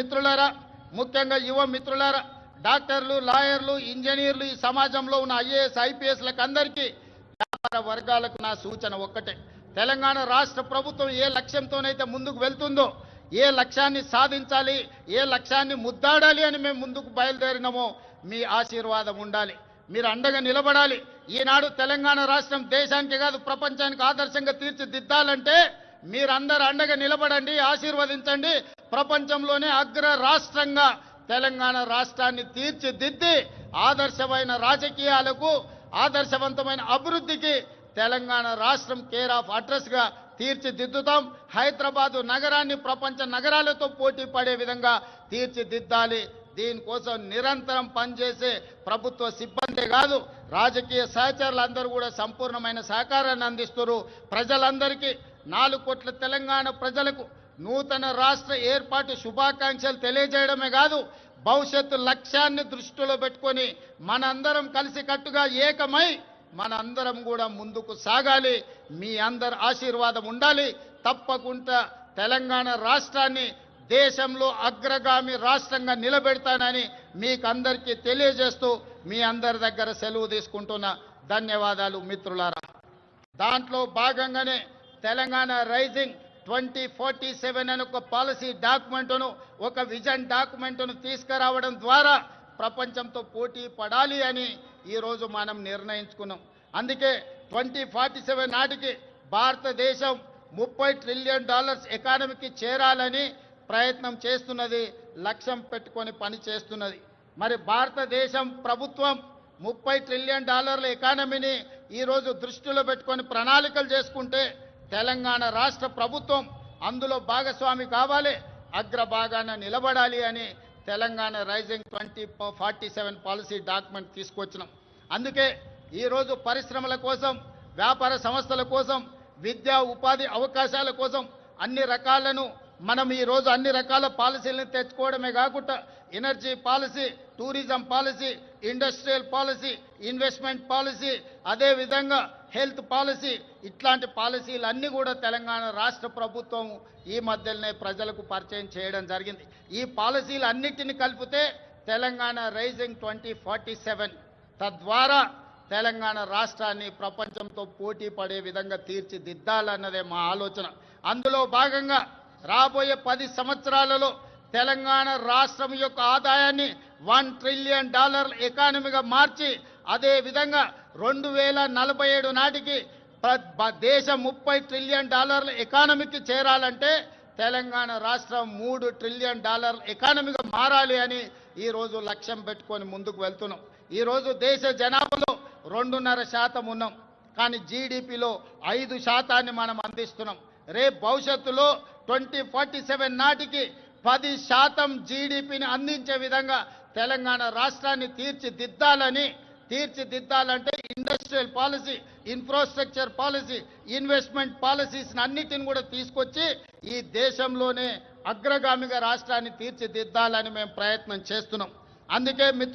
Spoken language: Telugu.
మిత్రులారా ముఖ్యంగా యువ మిత్రులారా డాక్టర్లు లాయర్లు ఇంజనీర్లు ఈ సమాజంలో ఉన్న ఐఏఎస్ ఐపీఎస్లకు అందరికీ వ్యాపార వర్గాలకు నా సూచన ఒక్కటే. తెలంగాణ రాష్ట్ర ప్రభుత్వం ఏ లక్ష్యంతోనైతే ముందుకు వెళ్తుందో ఏ లక్ష్యాన్ని సాధించాలి ఏ లక్ష్యాన్ని ముద్దాడాలి అని మేము ముందుకు బయలుదేరినామో మీ ఆశీర్వాదం ఉండాలి. మీరు అండగా నిలబడాలి. ఈనాడు తెలంగాణ రాష్ట్రం దేశానికి కాదు ప్రపంచానికి ఆదర్శంగా తీర్చిదిద్దాలంటే మీరందరూ అండగా నిలబడండి ఆశీర్వదించండి. ప్రపంచంలోనే అగ్ర రాష్ట్రంగా తెలంగాణ రాష్ట్రాన్ని తీర్చిదిద్ది ఆదర్శమైన రాజకీయాలకు ఆదర్శవంతమైన అభివృద్ధికి తెలంగాణ రాష్ట్రం కేర్ ఆఫ్ అడ్రస్గా తీర్చిదిద్దుతాం. హైదరాబాదు నగరాన్ని ప్రపంచ నగరాలతో పోటీ పడే విధంగా తీర్చిదిద్దాలి. దీనికోసం నిరంతరం పనిచేసే ప్రభుత్వ సిబ్బంది కాదు రాజకీయ సహచరులందరూ కూడా సంపూర్ణమైన సహకారాన్ని అందిస్తున్నారు. ప్రజలందరికీ నాలుగు కోట్ల తెలంగాణ ప్రజలకు నూతన రాష్ట్ర ఏర్పాటు శుభాకాంక్షలు తెలియజేయడమే కాదు భవిష్యత్తు లక్ష్యాన్ని దృష్టిలో పెట్టుకొని మనందరం కలిసికట్టుగా ఏకమై మనందరం కూడా ముందుకు సాగాలి. మీ అందరి ఆశీర్వాదం ఉండాలి. తప్పకుండా తెలంగాణ రాష్ట్రాన్ని దేశంలో అగ్రగామి రాష్ట్రంగా నిలబెడతానని మీకు అందరికీ తెలియజేస్తూ మీ అందరి దగ్గర సెలవు తీసుకుంటున్న ధన్యవాదాలు మిత్రులారా. దాంట్లో భాగంగానే Telangana rising twenty forty seven అని ఒక పాలసీ డాక్యుమెంట్ను ఒక విజన్ డాక్యుమెంట్ను తీసుకురావడం ద్వారా ప్రపంచంతో పోటీ పడాలి అని ఈరోజు మనం నిర్ణయించుకున్నాం. అందుకే ట్వంటీ ఫార్టీ సెవెన్ నాటికి భారతదేశం ముప్పై ట్రిలియన్ డాలర్స్ ఎకానమీకి చేరాలని ప్రయత్నం చేస్తున్నది లక్ష్యం పెట్టుకొని పని చేస్తున్నది. మరి భారతదేశం ప్రభుత్వం ముప్పై ట్రిలియన్ డాలర్ల ఎకానమీని ఈరోజు దృష్టిలో పెట్టుకొని ప్రణాళికలు చేసుకుంటే తెలంగాణ రాష్ట్ర ప్రభుత్వం అందులో భాగస్వామి కావాలి అగ్రభాగాన నిలబడాలి అని Telangana rising twenty forty seven policy document తీసుకొచ్చినాం. అందుకే ఈరోజు పరిశ్రమల కోసం వ్యాపార సంస్థల కోసం విద్యా ఉపాధి అవకాశాల కోసం అన్ని రకాలను మనం ఈరోజు అన్ని రకాల పాలసీలను తెచ్చుకోవడమే కాకుండా energy policy tourism policy industrial policy investment policy అదేవిధంగా హెల్త్ పాలసీ ఇట్లాంటి పాలసీలు అన్నీ కూడా తెలంగాణ రాష్ట్ర ప్రభుత్వం ఈ మధ్యలోనే ప్రజలకు పరిచయం చేయడం జరిగింది. ఈ పాలసీలు అన్నిటిని కలిపితే Telangana rising twenty forty seven తద్వారా తెలంగాణ రాష్ట్రాన్ని ప్రపంచంతో పోటీ పడే విధంగా తీర్చిదిద్దాలన్నదే మా ఆలోచన. అందులో భాగంగా రాబోయే పది సంవత్సరాలలో తెలంగాణ రాష్ట్రం యొక్క ఆదాయాన్ని వన్ ట్రిలియన్ డాలర్ ఎకానమీగా మార్చి అదేవిధంగా రెండు వేల నలభై ఏడు నాటికి బ- దేశం ముప్పై ట్రిలియన్ డాలర్ల ఎకానమీకి చేరాలంటే తెలంగాణ రాష్ట్రం మూడు ట్రిలియన్ డాలర్ ఎకానమీగా మారాలి అని ఈరోజు లక్ష్యం పెట్టుకొని ముందుకు వెళ్తున్నాం. ఈరోజు దేశ జనాభాలో రెండున్నర శాతం ఉన్నాం. కానీ జీడిపిలో ఐదు శాతాన్ని మనం అందిస్తున్నాం. రేపు భవిష్యత్తులో ట్వంటీ ఫార్టీ సెవెన్ నాటికి పది శాతం జీడిపిని అందించే విధంగా తెలంగాణ రాష్ట్రాన్ని తీర్చిదిద్దాలని తీర్చిదిద్దాలంటే industrial policy infrastructure policy investment policies అన్నిటిని కూడా తీసుకొచ్చి ఈ దేశంలోనే అగ్రగామిగా రాష్ట్రాన్ని తీర్చిదిద్దాలని మేము ప్రయత్నం చేస్తున్నాం. అందుకే మిత్రు